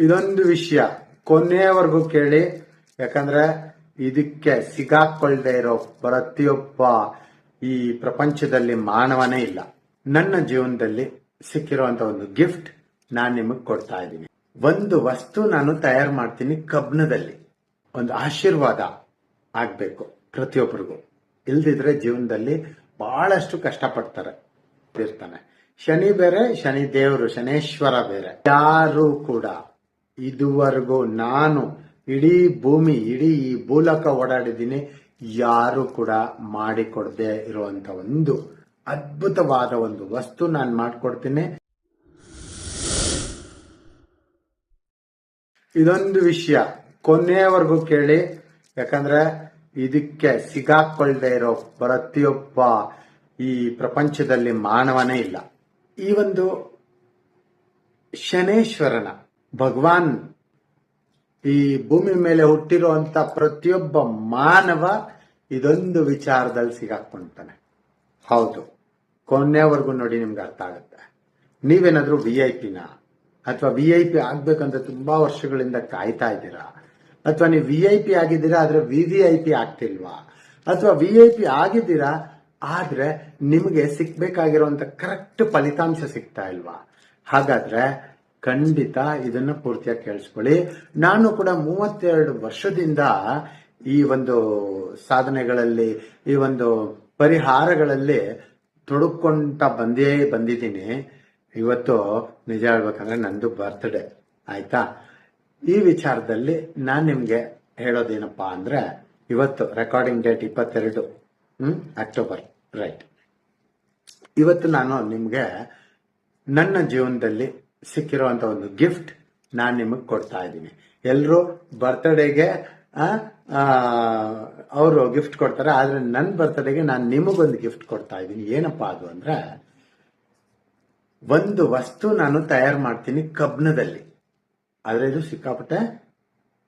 ಇದೊಂದು ವಿಷಯ. ಕೊನೆಯವರೆಗೂ ಕೇಳಿ. ಯಾಕಂದ್ರೆ ಇದಕ್ಕೆ ಸಿಗಾಕೊಳ್ದೇ ಇರೋ ಪ್ರತಿಯೊಬ್ಬ ಈ ಪ್ರಪಂಚದಲ್ಲಿ ಮಾನವನೇ ಇಲ್ಲ. ನನ್ನ ಜೀವನದಲ್ಲಿ ಸಿಕ್ಕಿರುವಂತ ಒಂದು ಗಿಫ್ಟ್ ನಾನು ನಿಮಗೆ ಕೊಡ್ತಾ ಇದ್ದೀನಿ. ಒಂದು ವಸ್ತು ನಾನು ತಯಾರು ಮಾಡ್ತೀನಿ ಕಬ್ಬಿಣದಲ್ಲಿ ಒಂದು ಆಶೀರ್ವಾದ ಆಗ್ಬೇಕು ಪ್ರತಿಯೊಬ್ಬರಿಗೂ ಇಲ್ದಿದ್ರೆ ಜೀವನದಲ್ಲಿ ಬಹಳಷ್ಟು ಕಷ್ಟಪಡ್ತಾರೆ ಇರ್ತಾನೆ ಶನಿ ಬೇರೆ, ಶನಿ ದೇವರು, ಶನೇಶ್ವರ ಬೇರೆ. ಯಾರು ಕೂಡ ಇದುವರೆಗೂ ನಾನು ಇಡೀ ಭೂಮಿ, ಇಡೀ ಈ ಭೂಲಕ ಓಡಾಡಿದ್ದೀನಿ, ಯಾರು ಕೂಡ ಮಾಡಿಕೊಡದೆ ಇರುವಂತ ಒಂದು ಅದ್ಭುತವಾದ ಒಂದು ವಸ್ತು ನಾನು ಮಾಡಿಕೊಡ್ತೀನಿ. ಇದೊಂದು ವಿಷಯ, ಕೊನೆಯವರೆಗೂ ಕೇಳಿ, ಯಾಕಂದ್ರೆ ಇದಕ್ಕೆ ಸಿಗಾಕೊಳ್ದೇ ಇರೋ ಪ್ರತಿಯೊಬ್ಬ ಈ ಪ್ರಪಂಚದಲ್ಲಿ ಮಾನವನೇ ಇಲ್ಲ. ಈ ಒಂದು ಶನೇಶ್ವರನ ಭಗವಾನ್ ಈ ಭೂಮಿ ಮೇಲೆ ಹುಟ್ಟಿರುವಂತ ಪ್ರತಿಯೊಬ್ಬ ಮಾನವ ಇದೊಂದು ವಿಚಾರದಲ್ಲಿ ಸಿಗಾಕೊಂತಾನೆ ಹೌದು. ಕೊನೆವರೆಗೂ ನೋಡಿ ನಿಮ್ಗೆ ಅರ್ಥ ಆಗುತ್ತೆ. ನೀವೇನಾದ್ರೂ ವಿ ಐ ಪಿನ ಅಥವಾ ವಿ ಐ ಪಿ ಆಗ್ಬೇಕಂತ ತುಂಬಾ ವರ್ಷಗಳಿಂದ ಕಾಯ್ತಾ ಇದ್ದೀರಾ? ಅಥವಾ ನೀವು ವಿ ಐ ಪಿ ಆಗಿದ್ದೀರಾ ಆದ್ರೆ ವಿ ವಿ ಐ ಪಿ ಆಗ್ತಿಲ್ವಾ? ಅಥವಾ ವಿ ಐ ಪಿ ಆಗಿದ್ದೀರಾ ಆದ್ರೆ ನಿಮಗೆ ಸಿಕ್ಬೇಕಾಗಿರುವಂತ ಕರೆಕ್ಟ್ ಫಲಿತಾಂಶ ಸಿಗ್ತಾ ಇಲ್ವಾ? ಹಾಗಾದ್ರೆ ಖಂಡಿತ ಇದನ್ನ ಪೂರ್ತಿಯಾಗಿ ಕೇಳಿಸ್ಕೊಳ್ಳಿ. ನಾನು ಕೂಡ ಮೂವತ್ತೆರಡು ವರ್ಷದಿಂದ ಈ ಒಂದು ಸಾಧನೆಗಳಲ್ಲಿ, ಈ ಒಂದು ಪರಿಹಾರಗಳಲ್ಲಿ ತೊಡಕೊಂತ ಬಂದೇ ಬಂದಿದ್ದೀನಿ. ಇವತ್ತು ನಿಜ ಹೇಳ್ಬೇಕಂದ್ರೆ ನಂದು ಬರ್ತ್ಡೇ ಆಯ್ತಾ? ಈ ವಿಚಾರದಲ್ಲಿ ನಾನು ನಿಮ್ಗೆ ಹೇಳೋದೇನಪ್ಪಾ ಅಂದ್ರೆ, ಇವತ್ತು ರೆಕಾರ್ಡಿಂಗ್ ಡೇಟ್ ಇಪ್ಪತ್ತೆರಡು, ಹ್ಮ್ ಅಕ್ಟೋಬರ್ ರೈಟ್ ಇವತ್ತು ನಾನು ನಿಮ್ಗೆ ನನ್ನ ಜೀವನದಲ್ಲಿ ಸಿಕ್ಕಿರುವಂತ ಒಂದು ಗಿಫ್ಟ್ ನಾನು ನಿಮಗೆ ಕೊಡ್ತಾ ಇದ್ದೀನಿ. ಎಲ್ಲರೂ ಬರ್ತ್ಡೇಗೆ ಅವರು ಗಿಫ್ಟ್ ಕೊಡ್ತಾರೆ, ಆದರೆ ನನ್ನ ಬರ್ತ್ಡೇಗೆ ನಾನು ನಿಮಗೊಂದು ಗಿಫ್ಟ್ ಕೊಡ್ತಾ ಇದ್ದೀನಿ. ಏನಪ್ಪಾ ಅದು ಅಂದರೆ, ಒಂದು ವಸ್ತು ನಾನು ತಯಾರು ಮಾಡ್ತೀನಿ ಕಬ್ಣದಲ್ಲಿ ಆದರೆ ಇದು ಸಿಕ್ಕಾಪಟ್ಟೆ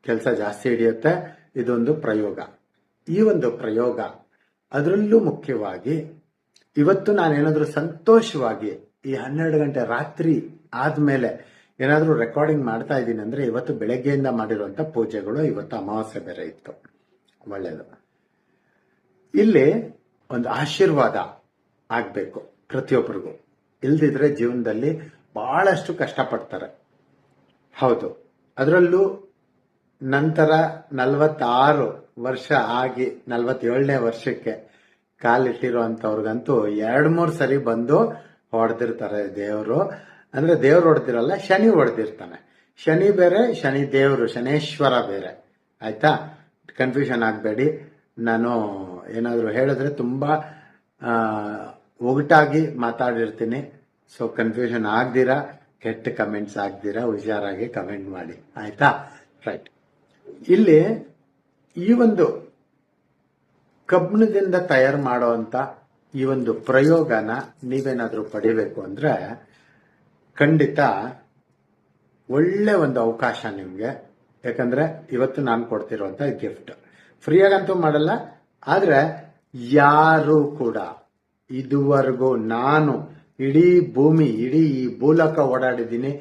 ಕೆಲಸ ಜಾಸ್ತಿ ಹಿಡಿಯುತ್ತೆ, ಇದೊಂದು ಪ್ರಯೋಗ. ಈ ಒಂದು ಪ್ರಯೋಗ ಅದರಲ್ಲೂ ಮುಖ್ಯವಾಗಿ ಇವತ್ತು ನಾನೇನಾದರೂ ಸಂತೋಷವಾಗಿ ಈ ಹನ್ನೆರಡು ಗಂಟೆ ರಾತ್ರಿ ಆದ್ಮೇಲೆ ಏನಾದರೂ ರೆಕಾರ್ಡಿಂಗ್ ಮಾಡ್ತಾ ಇದ್ದೀನಿ ಅಂದ್ರೆ ಇವತ್ತು ಬೆಳಗ್ಗೆಯಿಂದ ಮಾಡಿರುವಂತ ಪೂಜೆಗಳು ಇವತ್ತು ಅಮಾವಾಸ್ಯೆ ಬೇರೆ ಇತ್ತು. ಒಳ್ಳೆಯದು ಇಲ್ಲಿ ಒಂದು ಆಶೀರ್ವಾದ ಆಗಬೇಕು ಪ್ರತಿಯೊಬ್ಬರಿಗೂ ಇಲ್ದಿದ್ರೆ ಜೀವನದಲ್ಲಿ ಬಹಳಷ್ಟು ಕಷ್ಟಪಡ್ತಾರೆ. ಹೌದು. ಅದರಲ್ಲೂ ನಂತರ ನಲವತ್ತಾರು ವರ್ಷ ಆಗಿ, ನಲವತ್ತೇಳನೇ ವರ್ಷಕ್ಕೆ ಕಾಲಿಟ್ಟಿರುವಂತವ್ರಿಗಂತೂ ಎರಡು ಮೂರು ಸರಿ ಬಂದು ಹೊಡೆದಿರ್ತಾರೆ ದೇವರು. ಅಂದ್ರೆ ದೇವ್ರು ಹೊಡೆದಿರಲ್ಲ ಶನಿ ಹೊಡೆದಿರ್ತಾನೆ ಶನಿ ಬೇರೆ, ಶನಿ ದೇವರು, ಶನೇಶ್ವರ ಬೇರೆ. ಆಯ್ತಾ? ಕನ್ಫ್ಯೂಷನ್ ಆಗಬೇಡಿ. ನಾನು ಏನಾದರೂ ಹೇಳಿದ್ರೆ ತುಂಬ ಒಗಟಾಗಿ ಮಾತಾಡಿರ್ತೀನಿ. So confusion ಆಗ್ದಿರಾ? ಕೆಟ್ಟ ಕಮೆಂಟ್ಸ್ ಆಗ್ದಿರಾ? ಹುಷಾರಾಗಿ ಕಮೆಂಟ್ ಮಾಡಿ. ಆಯ್ತಾ? ರೈಟ್ ಇಲ್ಲಿ ಈ ಒಂದು ಕಬ್ಬಿಣದಿಂದ ತಯಾರು ಮಾಡುವಂತ ಈ ಒಂದು ಪ್ರಯೋಗನ ನೀವೇನಾದರೂ ಪಡಿಬೇಕು ಅಂದ್ರೆ ಖಂಡಿತ ಒಳ್ಳೆ ಒಂದು ಅವಕಾಶ ನಿಮಗೆ. ಯಾಕಂದ್ರೆ ಇವತ್ತು ನಾನು ಕೊಡ್ತಿರುವಂತ ಗಿಫ್ಟ್ ಫ್ರೀಯಾಗಂತೂ ಮಾಡಲ್ಲ, ಆದ್ರೆ ಯಾರು ಕೂಡ ಇದುವರೆಗೂ ನಾನು ಇಡೀ ಭೂಮಿ, ಇಡೀ ಈ ಭೂಲಕ ಓಡಾಡಿದ್ದೀನಿ,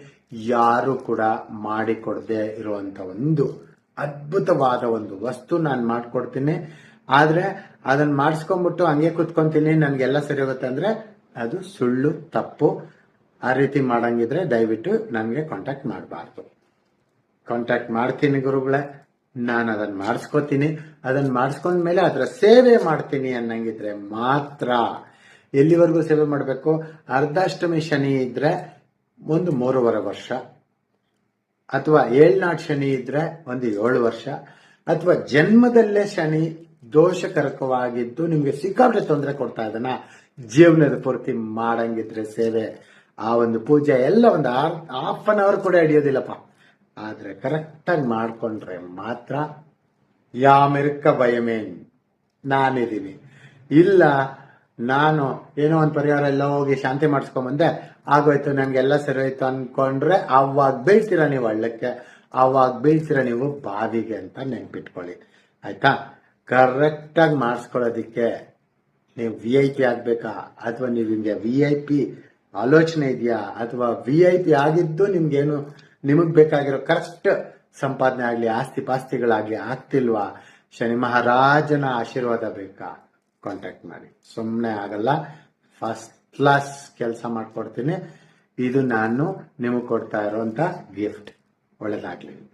ಯಾರು ಕೂಡ ಮಾಡಿಕೊಡದೆ ಇರುವಂತ ಒಂದು ಅದ್ಭುತವಾದ ಒಂದು ವಸ್ತು ನಾನು ಮಾಡಿಕೊಡ್ತೀನಿ. ಆದ್ರೆ ಅದನ್ನ ಮಾಡಿಸ್ಕೊಂಡ್ಬಿಟ್ಟು ಹಂಗೆ ಕುತ್ಕೊಂತೀನಿ, ನನ್ಗೆಲ್ಲ ಸರಿ ಹೋಗುತ್ತೆ ಅಂದ್ರೆ ಅದು ಸುಳ್ಳು, ತಪ್ಪು. ಆ ರೀತಿ ಮಾಡಂಗಿದ್ರೆ ದಯವಿಟ್ಟು ನನಗೆ ಕಾಂಟ್ಯಾಕ್ಟ್ ಮಾಡಬಾರ್ದು. ಕಾಂಟ್ಯಾಕ್ಟ್ ಮಾಡ್ತೀನಿ ಗುರುಗಳೇ, ನಾನು ಅದನ್ನ ಮಾಡಿಸ್ಕೋತೀನಿ. ಅದನ್ನ ಮಾಡಿಸ್ಕೊಂಡ್ಮೇಲೆ ಅದರ ಸೇವೆ ಮಾಡ್ತೀನಿ ಅನ್ನಂಗಿದ್ರೆ ಮಾತ್ರ. ಎಲ್ಲಿವರೆಗೂ ಸೇವೆ ಮಾಡಬೇಕು? ಅರ್ಧಾಷ್ಟಮಿ ಶನಿ ಇದ್ರೆ ಒಂದು ಮೂರುವರೆ ವರ್ಷ. ಅಥವಾ ಏಳ್ನಾಡ್ ಶನಿ ಇದ್ರೆ ಒಂದು ಏಳು ವರ್ಷ. ಅಥವಾ ಜನ್ಮದಲ್ಲೇ ಶನಿ ದೋಷಕರಕವಾಗಿದ್ದು ನಿಮಗೆ ಸಿಕ್ಕಾಪಟ್ಟೆ ತೊಂದರೆ ಕೊಡ್ತಾ ಇದನ್ನ. ಜೀವನದ ಪೂರ್ತಿ ಮಾಡಂಗಿದ್ರೆ ಸೇವೆ. ಆ ಒಂದು ಪೂಜೆ ಎಲ್ಲ ಒಂದು ಹಾಫ್ ಅನ್ ಅವರ್ ಕೂಡ ಹಿಡಿಯೋದಿಲ್ಲಪ್ಪ. ಆದ್ರೆ ಕರೆಕ್ಟ್ ಆಗಿ ಮಾಡ್ಕೊಂಡ್ರೆ ಮಾತ್ರ ಯಾಮಿರ್ಕ ಭಯಮೇನ್ ನಾನಿದ್ದೀನಿ. ಇಲ್ಲ, ನಾನು ಏನೋ ಒಂದು ಪರಿಹಾರ ಎಲ್ಲ ಹೋಗಿ ಶಾಂತಿ ಮಾಡಿಸ್ಕೊಂಬಂದೆ ಆಗೋಯ್ತು ನನಗೆಲ್ಲ ಸರಿ ಹೋಯ್ತು ಅನ್ಕೊಂಡ್ರೆ ಅವಾಗ ಬೀಳ್ತೀರ ನೀವು ಹಳ್ಳಕ್ಕೆ? ಅವಾಗ ಬೀಳ್ತೀರ ನೀವು ಬಾವಿಗೆ ಅಂತ ನೆನ್ಪಿಟ್ಕೊಳ್ಳಿ. ಆಯ್ತಾ? ಕರೆಕ್ಟಾಗಿ ಮಾಡಿಸ್ಕೊಳ್ಳೋದಿಕ್ಕೆ ನೀವು ವಿ ಐ ಪಿ ಆಗಬೇಕಾ? ಅಥವಾ ನೀವು ಹಿಂಗೆ ವಿ ಐ ಪಿ ಆಲೋಚನೆ ಇದೆಯಾ? ಅಥವಾ ವಿ ಐ ಪಿ ಆಗಿದ್ದು ನಿಮ್ಗೇನು, ನಿಮಗ್ ಬೇಕಾಗಿರೋ ಕರೆಕ್ಟ್ ಸಂಪಾದನೆ ಆಗ್ಲಿ, ಆಸ್ತಿ ಪಾಸ್ತಿಗಳಾಗ್ಲಿ ಆಗ್ತಿಲ್ವಾ? ಶನಿ ಮಹಾರಾಜನ ಆಶೀರ್ವಾದ ಬೇಕಾ? ಕಾಂಟ್ಯಾಕ್ಟ್ ಮಾಡಿ. ಸುಮ್ಮನೆ ಆಗಲ್ಲ. ಫಸ್ಟ್ ಕ್ಲಾಸ್ ಕೆಲಸ ಮಾಡ್ಕೊಡ್ತೀನಿ. ಇದು ನಾನು ನಿಮಗೆ ಕೊಡ್ತಾ ಇರುವಂತ ಗಿಫ್ಟ್ ಒಳ್ಳೇದಾಗ್ಲಿ.